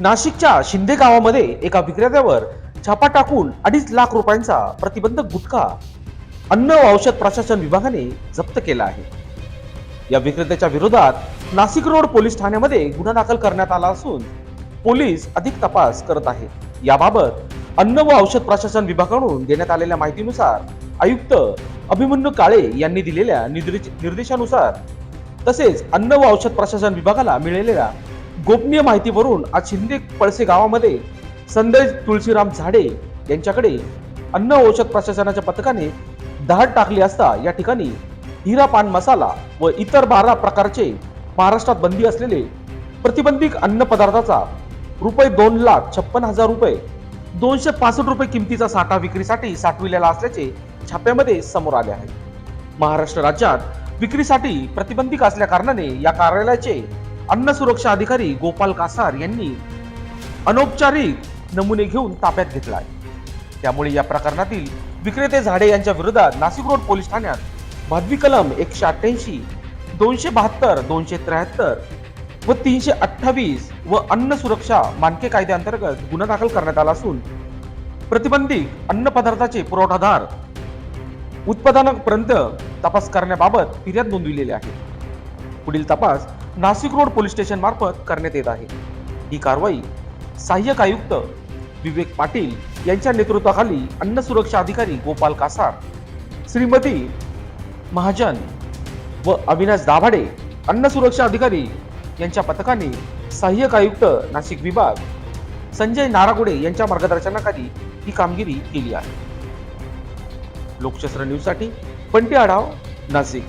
नाशिकच्या शिंदे गावामध्ये एका विक्रेत्यावर छापा टाकून अडीच लाख रुपयांचा प्रतिबंधक गुटखा अन्न व औषध प्रशासन विभागाने जप्त केला आहे. या विक्रेत्याच्या विरोधात नाशिक रोड पोलीस ठाण्यामध्ये गुन्हा दाखल करण्यात आला असून पोलीस अधिक तपास करत आहेत याबाबत अन्न व औषध प्रशासन विभागाकडून देण्यात आलेल्या माहितीनुसार आयुक्त अभिमन्यू काळे यांनी दिलेल्या निर्देशानुसार तसेच अन्न व औषध प्रशासन विभागाला मिळालेल्या गोपनीय माहितीवरून आज शिंदे पळसे गावामध्ये संदेश तुळशीराम झाडे यांच्याकडे अन्न औषध प्रशासनाच्या पथकाने दहाड टाकली असता या ठिकाणी हिरा पान मसाला व इतर बारा प्रकारचे महाराष्ट्रात बंदी असलेले प्रतिबंधित अन्न पदार्थाचा रुपये दोन लाख छप्पन हजार रुपये दोनशे पासष्ट रुपये किमतीचा साठा विक्रीसाठी साठविलेला असल्याचे छाप्यामध्ये समोर आले आहे. महाराष्ट्र राज्यात विक्रीसाठी प्रतिबंधित असल्या कारणाने या कार्यालयाचे अन्न सुरक्षा अधिकारी गोपाल कासार यांनी अनौपचारिक नमुने घेऊन ताब्यात घेतला आहे त्यामुळे या प्रकरणातील विक्रेते झाडे यांच्या विरोधात नाशिक रोड पोलीस ठाण्यात भादवी कलम एकशे अठ्ठ्याऐंशी दोनशे बहात्तर दोनशे त्र्याहत्तर व तीनशे अठ्ठावीस व अन्न सुरक्षा मानके कायद्याअंतर्गत गुन्हा दाखल करण्यात आला असून प्रतिबंधित अन्न पदार्थाचे पुरवठादार उत्पादनापर्यंत तपास करण्याबाबत फिर्याद नोंदविलेली आहे. पुढील तपास नाशिक रोड पोलीस स्टेशन मार्फत करण्यात येत आहे. ही कारवाई सहाय्यक आयुक्त विवेक पाटील यांच्या नेतृत्वाखाली अन्न सुरक्षा अधिकारी गोपाल कासार श्रीमती महाजन व अविनाश दाभाडे अन्न सुरक्षा अधिकारी यांच्या पथकाने सहाय्यक आयुक्त नाशिक विभाग संजय नारागुडे यांच्या मार्गदर्शनाखाली ही कामगिरी केली आहे. लोकशस्त्र न्यूजसाठी पंटे आढाव नाशिक.